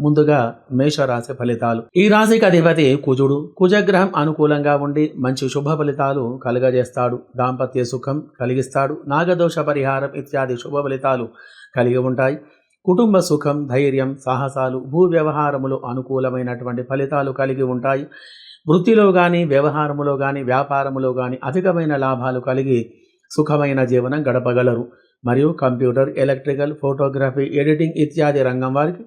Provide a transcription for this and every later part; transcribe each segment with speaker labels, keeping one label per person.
Speaker 1: ముందుగా మేషరాశి ఫలితాలు. ఈ రాశికి అధిపతి కుజుడు. కుజగ్రహం అనుకూలంగా ఉండి మంచి శుభ ఫలితాలు కలుగజేస్తాడు. దాంపత్య సుఖం కలిగిస్తాడు. నాగదోష పరిహారం ఇత్యాది శుభ ఫలితాలు కలిగి ఉంటాయి. కుటుంబ సుఖం ధైర్యం సాహసాలు భూ వ్యవహారములు అనుకూలమైనటువంటి ఫలితాలు కలిగి ఉంటాయి. వృత్తిలో కానీ వ్యవహారములో కానీ వ్యాపారములో కానీ అధికమైన లాభాలు కలిగి సుఖమైన జీవనం గడపగలరు. మరియు కంప్యూటర్ ఎలక్ట్రికల్ ఫోటోగ్రఫీ ఎడిటింగ్ ఇత్యాది రంగం వారికి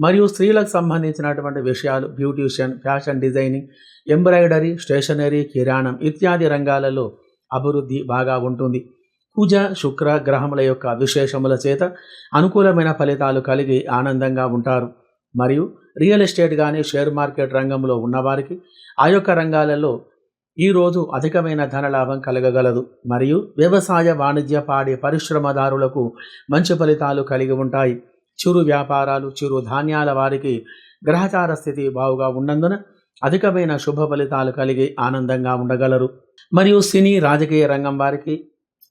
Speaker 1: మరియు స్త్రీలకు సంబంధించినటువంటి విషయాలు beautician fashion designing embroidery stationery కిరాణం ఇత్యాది రంగాలలో అభివృద్ధి బాగా ఉంటుంది. కుజ శుక్ర గ్రహముల యొక్క విశేషముల చేత అనుకూలమైన ఫలితాలు కలిగి ఆనందంగా ఉంటారు. మరియు రియల్ ఎస్టేట్ కానీ షేర్ మార్కెట్ రంగంలో ఉన్నవారికి ఆ యొక్క రంగాలలో ఈరోజు అధికమైన ధనలాభం కలగగలదు. మరియు వ్యవసాయ వాణిజ్య పాడి పరిశ్రమదారులకు మంచి ఫలితాలు కలిగి ఉంటాయి. చిరు వ్యాపారాలు చిరు ధాన్యాల వారికి గ్రహచార స్థితి బావుగా ఉన్నందున అధికమైన శుభ ఫలితాలు కలిగి ఆనందంగా ఉండగలరు. మరియు సినీ రాజకీయ రంగం వారికి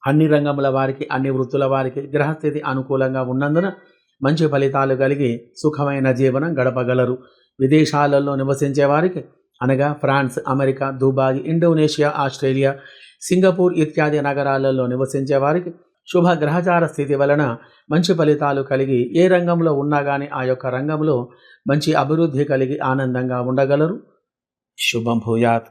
Speaker 1: అన్ని రంగముల వారికి అన్ని వృత్తుల వారికి గ్రహస్థితి అనుకూలంగా ఉన్నందున మంచి ఫలితాలు కలిగి సుఖమైన జీవనం గడపగలరు. విదేశాలలో నివసించే వారికి అనగా France America Dubai Indonesia Australia Singapore ఇత్యాది నగరాలలో నివసించే వారికి శుభ గ్రహచార స్థితి వలన మంచి ఫలితాలు కలిగి ఏ రంగంలో ఉన్నా కానీ ఆ యొక్క రంగంలో మంచి అభివృద్ధి కలిగి ఆనందంగా ఉండగలరు. శుభం భూయాత్.